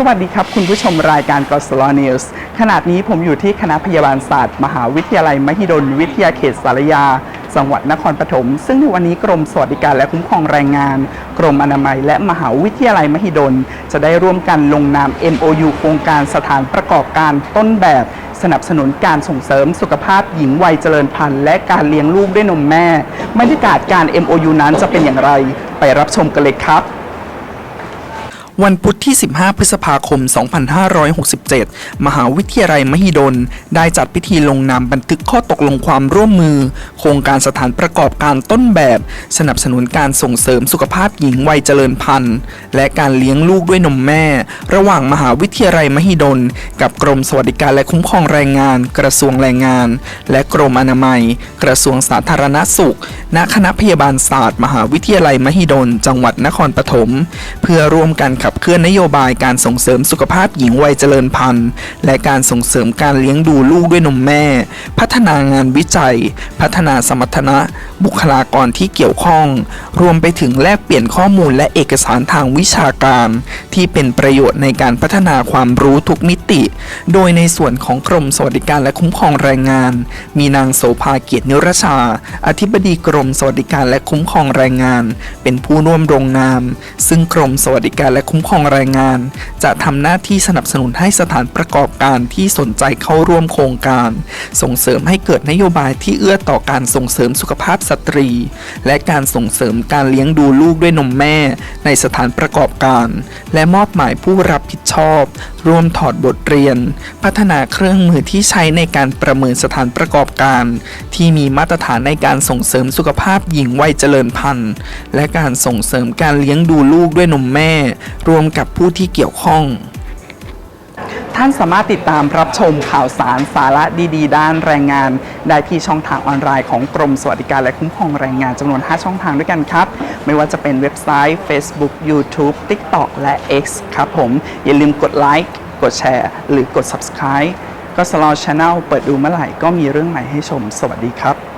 สวัสดีครับ คุณผู้ชมรายการกอสลนิวส์ขณะนี้ผมอยู่ที่คณะพยาบาลศาสตร์ มหาวิทยาลัยมหิดล วิทยาเขตสารยา จังหวัดนครปฐมซึ่งในวันนี้กรมสวัสดิการและคุ้มครองแรงงาน กรมอนามัย และมหาวิทยาลัยมหิดล จะได้ร่วมกันลงนาม MOU โครงการสถานประกอบการต้นแบบสนับสนุนการส่งเสริมสุขภาพหญิงวัยเจริญพันธุ์และการเลี้ยงลูกด้วยนมแม่บรรยากาศการ MOU นั้นจะเป็นอย่างไร ไปรับชมกันเลยครับ วันพุธที่ 15 พฤษภาคม 2567 มหาวิทยาลัยมหิดล ได้จัดพิธีลงนามบันทึกข้อตกลงความร่วมมือ โครงการสถานประกอบการต้นแบบ สนับสนุนการส่งเสริมสุขภาพหญิงวัยเจริญพันธุ์ และการเลี้ยงลูกด้วยนมแม่ ระหว่างมหาวิทยาลัยมหิดล กับกรมสวัสดิการและคุ้มครองแรงงาน กระทรวงแรงงาน และกรมอนามัย กระทรวงสาธารณสุข ณ คณะพยาบาลศาสตร์ มหาวิทยาลัยมหิดล จังหวัดนครปฐม เพื่อร่วมกันขับเคลื่อนนโยบายการส่งเสริมสุขภาพหญิงวัยเจริญพันธุ์ และการส่งเสริมการเลี้ยงดูลูกด้วยนมแม่ พัฒนางานวิจัย พัฒนาสมรรถนะ บุคลากรที่เกี่ยวข้อง รวมไปถึงแลกเปลี่ยนข้อมูลและเอกสารทางวิชาการ ที่เป็นประโยชน์ในการพัฒนาความรู้ทุกมิติ โดยในส่วนของกรมสวัสดิการและคุ้มครองแรงงาน มีนางโสภาเกียรตินิรชา อธิบดีกรมสวัสดิการและคุ้มครองแรงงาน เป็นผู้ร่วมลงนาม ซึ่งกรมสวัสดิการและคุ้มครองแรงงาน จะทำหน้าที่สนับสนุนให้สถานประกอบการที่สนใจเข้าร่วมโครงการ ส่งเสริมให้เกิดนโยบายที่เอื้อต่อการส่งเสริมสุขภาพสตรี และการส่งเสริมการเลี้ยงดูลูกด้วยนมแม่ ในสถานประกอบการ และมอบหมายผู้รับผิดชอบ ร่วมถอดบทเรียน พัฒนาเครื่องมือที่ใช้ในการประเมินสถานประกอบการ ที่มีมาตรฐานในการส่งเสริมสุขภาพหญิงวัยเจริญพันธุ์ และการส่งเสริมการเลี้ยงดูลูกด้วยนมแม่รวมกับผู้ที่เกี่ยวข้อง ท่านสามารถติดตามรับชมข่าวสารสาระดีๆ ด้านแรงงาน ได้ที่ช่องทางออนไลน์ของกรมสวัสดิการและคุ้มครองแรงงานจำนวน 5 ช่องทางด้วยกันครับ ไม่ว่าจะเป็นเว็บไซต์ Facebook YouTube TikTok และ X ครับผม อย่าลืมกดไลค์กดแชร์ หรือกด Subscribe ก็สลอช Channel เปิดดูเมื่อไหร่ก็มีเรื่องใหม่ให้ชม สวัสดีครับ